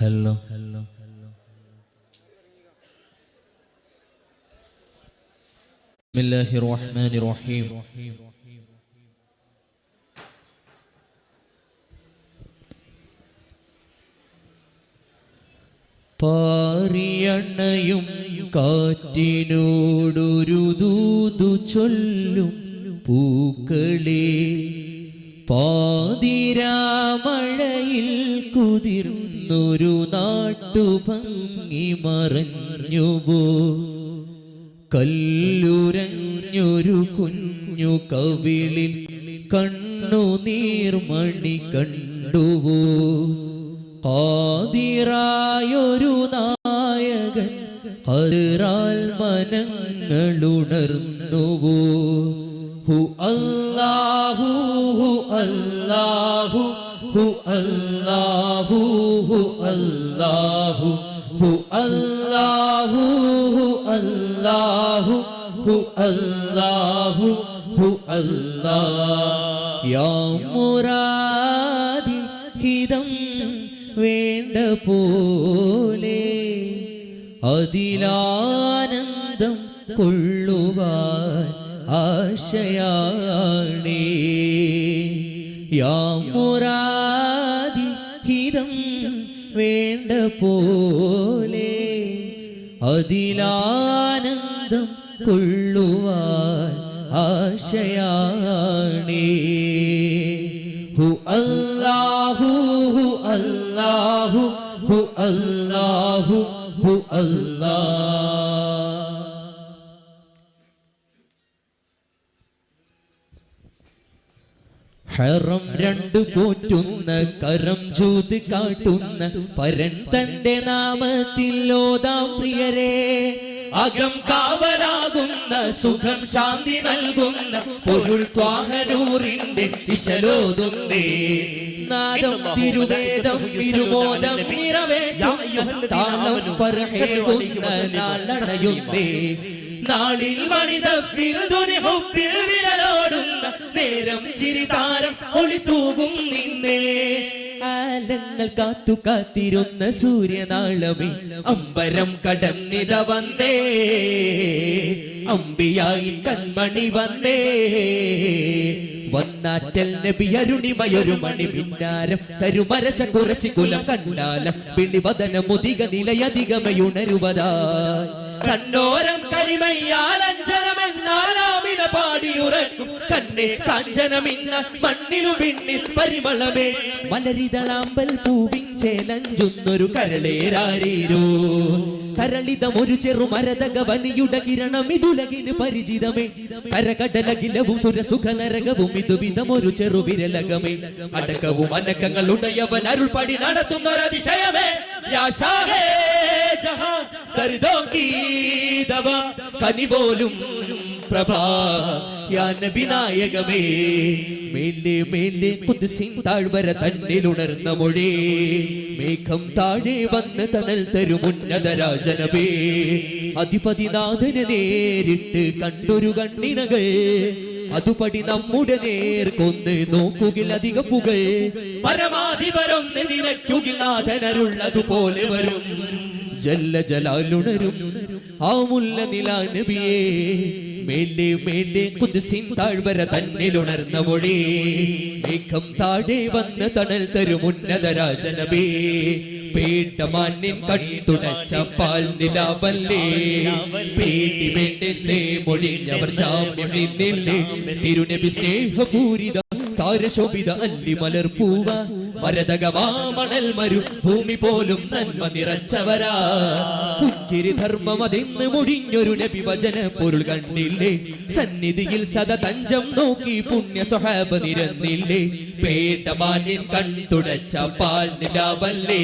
Hello hello بسم الله الرحمن الرحيم പാറിയണയും കാറ്റിനോടൊരു ദൂതു ചൊല്ലും പൂക്കളെ പാതിരാമഴയിൽ കുതിർന്നൊരു നാട്ടുഭംഗി മറഞ്ഞുപോ കല്ലുരഞ്ഞൊരു കുഞ്ഞു കവിളിൽ കണ്ണു നീർമണി കണ്ടുവോ? കാതിരായൊരു നായകൻ കതിറാൽ മനങ്ങളുണർന്നുവോ? ഹു അല്ലാഹു ഹു അല്ലാഹു അല്ലാഹു അല്ലാഹു അല്ലാഹു അല്ലാഹു അല്ലാഹു അല്ലാഹ്. യാ മുറാദി ഹിതം വേണ്ട പോലെ അതിലാനന്ദം കൊള്ളുവാൻ ആശയാണേ. യാ മുറാദി അതിലാനന്ദം കൊള്ളുവാൻ ആശയാണേ. ഹു അല്ലാഹു ഹു അല്ലാഹു ഹു അല്ലാഹു ഹു അല്ലാഹ്. ഹറം രണ്ടു പോറ്റുന്ന കരം ചൂത് കാട്ടുന്ന പരൻ തന്റെ നാമത്തിൽ ഓതാം പ്രിയരെ. അകം കാവലാകുന്ന സുഖം ശാന്തി നൽകുന്ന പൊരുൾ ത്വാഹനൂറിന്റെ ഇശലോതുന്നേ നാദം തിരുവേദം തിരുമോദം നിറവേ താളം പറയുന്ന നാളടയുന്നേ. നാളിൽ മണിതഫിൽ ഹുബ്ബിൽ വിരലോടുന്ന നേരം ചിരിതാരം ഒളിത്തൂകും നിന്നേ. ആലങ്ങൾ കാത്തു കാത്തിരുന്ന സൂര്യനാളമേ അമ്പരം കടന്നിത വന്നേ. അമ്പിയായി കൺമണി വന്നേ. വന്നാറ്റൽ നബി അരുണിമയൊരു മണി പിന്നാരം തരുമരശ കുറശി കുലം കണ്ടാലം പിണിവദന മുതിക നിലയധികമയുണരുവതായി കണ്ണോരം കരിമയ്യാൽ പാടിയുറങ്ങും കണ്ണേ കാഞ്ചനമിന്ന മണ്ണിലു പിന്നിൽ പരിമളമേ. മലരിതളാമ്പൽ പൂവിൻ ചേലഞ്ചുന്നൊരു കരളേരാരീരോ. കരളിതം ഒരു ചെറു മരതക വനിയുടെ കിരണം ഇതുലകിന് പരിചിതമേ. കരകടലകിലവും സുരസുഖ നരകവും ഇതുവിധം ഒരു ചെറു വിരലകമേ. അടക്കവും അനക്കങ്ങൾ ഉടയവൻ അരുൾപടി നടത്തുന്നൊരതിശയമേ യാ ഷാഹേ ജഹാൻ പ്രഭാ യാ നബി നായകമേ. മേലെ മേലെ കുതിസിൻ താഴ്വര തന്നിലുണർന്ന മൊഴി. മേഘം താഴെ വന്ന് തണൽ ഉന്നത രാജനബേ അധിപതിനാഥന് നേരിട്ട് കണ്ടൊരു കണ്ണിനകൾ അതുപടി നമ്മുടെ നേർക്കൊന്ന് നോക്കുകിൽ അധിക പുകൾ പരമാധിപരം നിനക്കുകിൽ നാഥനരുള്ളതുപോലെ വരും. ജല്ല ജലാലുണരും. ആ മുല്ല നിലാ മേലെ മേലെ കുതിസിൻ താഴ്വര തന്നിലുണർന്ന മൊഴി. മേഘം താഴെ വന്ന് തണൽ തരും ഉന്നത രാജനബേ പേട്ടമാനിൻ കട്ടുടച്ച പാൽ നിലാവല്ലേ. പേടി വേണ്ടെന്നേ മൊഴിഞ്ഞവർ ജാമ്യം നിന്നില്ലേ. തിരുനബി സ്നേഹപൂരിത താരശോഭിത അല്ലി മലർപ്പൂവ. മരതകമാമണൽ മരു ഭൂമി പോലും നന്മ നിറച്ചവരാ. പുഞ്ചിരി ധർമ്മം അതിന്ന് മുടിഞ്ഞൊരു നബി വചന പൊരുൾ കണ്ടില്ലേ? സന്നിധിയിൽ സദ തഞ്ചം നോക്കി പുണ്യ സ്വഹാബ് നിരന്നില്ലേ? പേട്ടമാന്യൻ കൺതുടച്ച പാൽ നിലാവല്ലേ?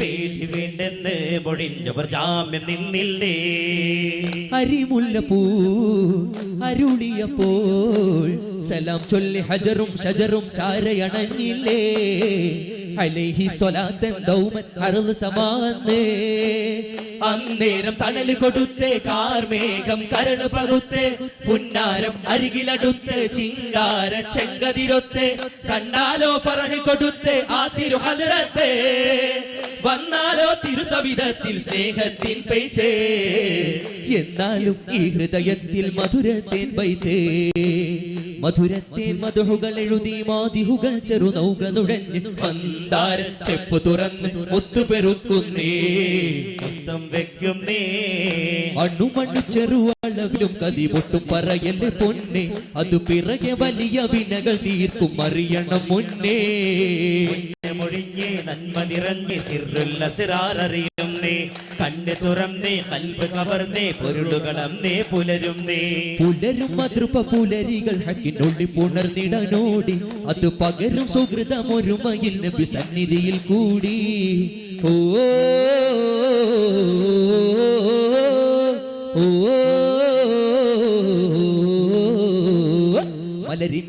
പേടി വേണ്ടെന്ന് പൊഴിഞ്ഞവർ ജാമ്യം നിന്നില്ലേ? അരിമുല്ലപ്പൂ അരുളിയപ്പോൾ സലാം ചൊല്ലി ഹജറും ഷജറും ചാരയണഞ്ഞില്ലേ? സ്വലാത്തൻ അന്നേരം തണൽ കൊടുത്തേ കാർമേഘം കരൾ പകുത്തേ പുന്നാരം അരികിലടുത്ത് ചിങ്കാര ചെങ്കതിരൊത്തെ കണ്ടാലോ പറഞ്ഞു കൊടുത്തേ ആ തിരുഹലത്തെ വന്നാലോ തിരുസവിധത്തിൽ സ്നേഹത്തിൻ പൈത്തേ എന്നാലും ഈ ഹൃദയത്തിൽ മധുരത്തേൻ പൈത്തേ മധുരത്തേൻ മധുഹുകൾ എഴുതി മാതിഹുകൾ ചെറുനൗക നുഴഞ്ഞ് മന്ദാര ചെപ്പ് തുറന്ന് ഒത്തുപെരുക്കുന്നേ മൊത്തം വെക്കും നീ അണ്ണുമണ്ണു ചെറുവളവിലും കതി പൊട്ടും പറയല്ലേ പൊന്നെ. അത് പിറകെ വലിയ വിനകൾ തീർക്കും അറിയണം മുന്നേ. മൊഴിഞ്ഞേ നന്മ നിറഞ്ഞേ സിറുല്ല സിറാറിയും നീ കണ്ണ് തുറന്നേ കൽബ് കവർന്നേ പൊരുളുകളം നേ പുലരും നീ പുലരും മതൃപ പുലരികൾ ഹക്കിനുള്ളി പുണർന്നിടനോടി അത് പകരും സുഹൃതമൊരുമയിൽ നബി സന്നിധിയിൽ കൂടി ഓ ഓ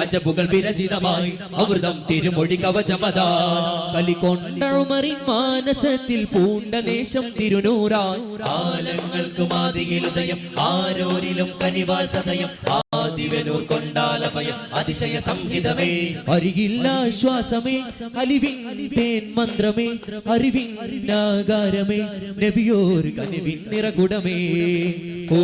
അജബുകൾ വിരചിതമായി അമൃതം തിരുമൊഴി കവചമതാ കലിക്കൊണ്ടഴുമറിൻ മാനസത്തിൽ പൂണ്ട നേശം തിരുനൂറാ കാലങ്ങൾക്ക് മാതിയിൽ ഉദയം ആരോരിലും കനിവാൾ സദയം ആദിവനൂർ കൊണ്ടാലഭയം അതിശയ സംഹിതമേ അരികില്ലാശ്വാസമേ അലിവിൻ തേൻ മന്ത്രമേ അറിവിൻ നാഗാരമേ നബിയോർ കനിവിൻ നിറകുടമേ ഓ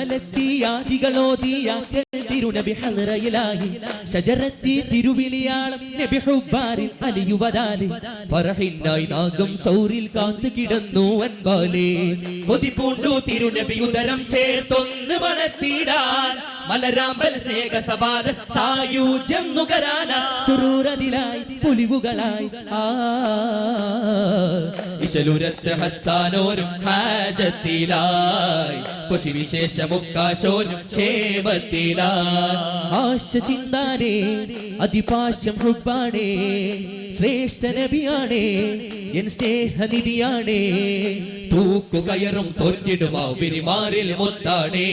ജമലത്തിയാദികളോദിയാറ്റൽ തിരുനബി ഹലറയിലായി ഷജറത്തി തിരുവിളിയാളം നബി ഹുബാരിൽ അലിയുവതാലി. ഫറഹിന്നായി നാഗം സൗറിൽ കാത്തു കിടന്നു അൻപാലേ. കൊതിപൂണ്ടു തിരുനബി ഉദരം ചേർത്തൊന്ന് വളർത്തിടാൻ മലരാമ്പൽ സ്നേഹ സവാദ സായുജ്യം നുകരാന സുരൂരതിലായി പുലിവുകളായി. ഇശലുരത്ത് ഹസ്സാനോരും ഹാജത്തിലായി. കുശി വിശേഷമുക്കാശോരും ക്ഷേമത്തിലായി. ആശ ചിന്താനേ അതിപാശം ഹുബാണേ ശ്രേഷ്ഠ നബിയാണേ എൻ സ്നേഹനിധിയാണേ തൂക്കു കയറും തോറ്റിടുമാ വിരിമാറിൽ മുത്താണേ.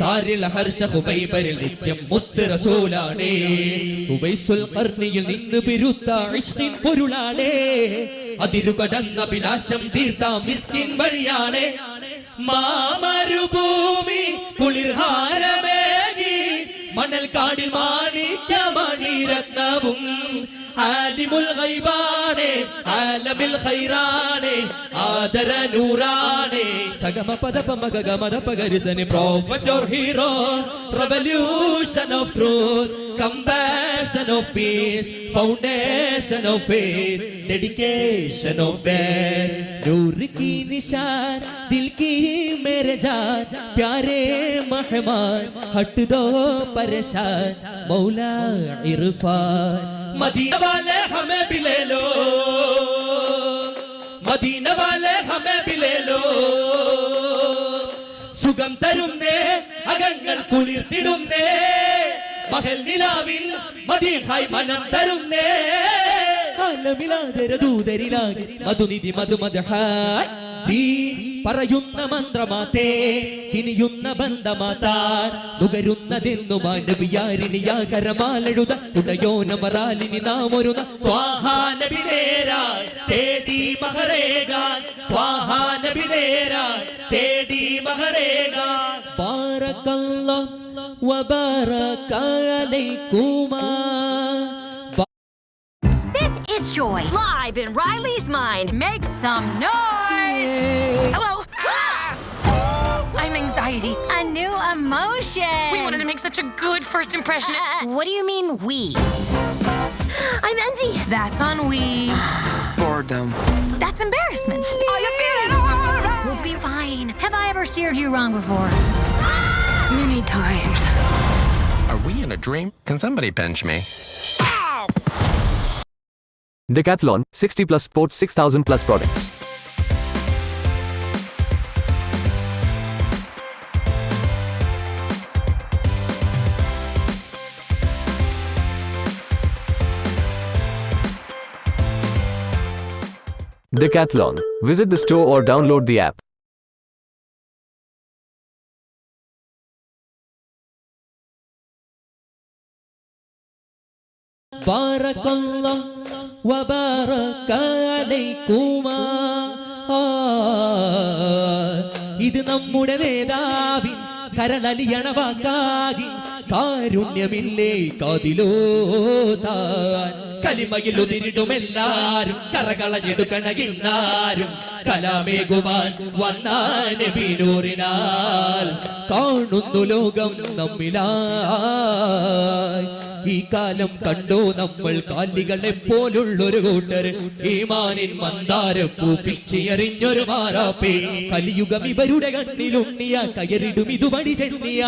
താരിൽ ഹർഷ ഹുബൈബരിൽ നിത്യം മുത്ത് റസൂലാണേ. ഉബൈസുൽ ഖർണിയിൽ നിന്ന് പിരുത്ത ഇഷ്കിൻ പൊരുളാണേ. അതിരു കടന്ന വിനാശം തീർത്ത മിസ്കിൻ വഴിയാണേ. മാമരുഭൂമി കുളിർഹാരമേകി മണൽ കാടിൽ മാണിക്യ മണിരത്നവും ആലിമുൽ ഗൈബാനെ ആലമിൽ ഖൈറാനെ ആദര നൂറാനെ സഗമ പദ പമഗ ഗമദ പഗരിസനി prophet or hero revolution of truth compassion of peace foundation of faith dedication of best नूर की निशान दिल की मेरे जान प्यारे मेहमान हट दो परेशान मौला इरफान मदीना वाले हमें भी ले लो മദീന വാലെ ഹമേ भी ले लो സുഖം തരുന്നേ അകങ്ങൾ കുളിർത്തിടുന്നേ മഹൽ നിലാവിൽ മദീഹായി മനം തരുന്നേ ദൂതരിലാകെ മധുനിധി മധുമദഹായ് ദീ പറയുന്ന മന്ത്രമാതേ കിനിയുന്ന ബന്ധമാതാർ നുകരുന്നതെന്നു മാനവിയാരിണിയാകരമാലെഴുത ഉടയോനമറാലിനി നാം ഒരു തേടി മഹരേകാൻ തേടി മഹരേകാൻ ബാരക്കല്ലാ വബാരക Joy, live in Riley's mind. Make some noise! Hello! Ah! I'm anxiety. A new emotion! We wanted to make such a good first impression. Uh, uh what do you mean, we? I'm envy. That's on we. Boredom. That's embarrassment. Are you feeling? We'll be fine. Have I ever steered you wrong before? Many times. Are we in a dream? Can somebody pinch me? Decathlon, 60 plus sports, 6000 plus products. Decathlon. Visit the store or download the app. Barakallah. ഇത് നമ്മുടെ നേതാവിൻ കരളലിയണ വാക്കാകി കാരുണ്യമില്ലേ കാതിലോ താൻ. കലിമയിൽ ഉതിരിടുമെല്ലാരും കറകളഞ്ഞെടുക്കണകിന്നാരും കലാമേകുവാൻ വന്നാനൂറിനാൽ കാണുന്നു ലോകം നമ്മിലായി ഈ കാലം കണ്ടോ നമ്മൾ കാലികളെ പോലുള്ളൊരു കൂട്ടർ. ഈമാനിൻ മന്ദാര പൂപ്പിച്ചെറിഞ്ഞൊരു മാറാപ്പേ. കലിയുഗം ഇവരുടെ കണ്ണിലുണ്ണിയ കയറിടും ഇതുമടി ചെണ്ണിയ.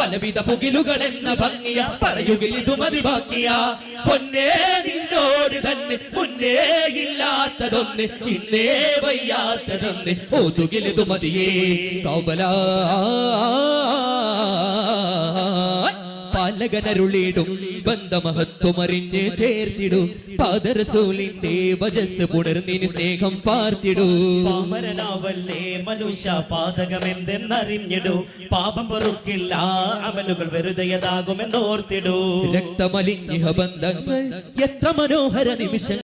പലവിധ പുകിലുകൾ എന്ന ഭംഗിയ പറയുകിൽ ഇതുമതി ബാക്കിയ പൊന്നേ നിന്നോട് തന്നെ മുന്നേ ഇല്ലാത്തതൊന്ന് ഇന്നേ വയ്യാത്തതൊന്ന് ഓതുകിൽ ഇതുമതിയേ കൗബലാ പാലകനരുളിടും ബന്ധമഹത്വമറിഞ്ഞ് ചേർത്തിടും. പാദരസൂലിന്റെ വജസ് പുണർന്നിന് സ്നേഹം പാർത്തിടൂ. പാമരനാവല്ലേ മനുഷ്യ പാതകമെന്തെന്നറിഞ്ഞിടൂ. പാപം പൊറുക്കില്ല അമലുകൾ വെറുതെയതാകുമെന്നോർത്തിടൂ. രക്തമലിഞ്ഞിഹ ബന്ധങ്ങൾ. എത്ര മനോഹര നിമിഷം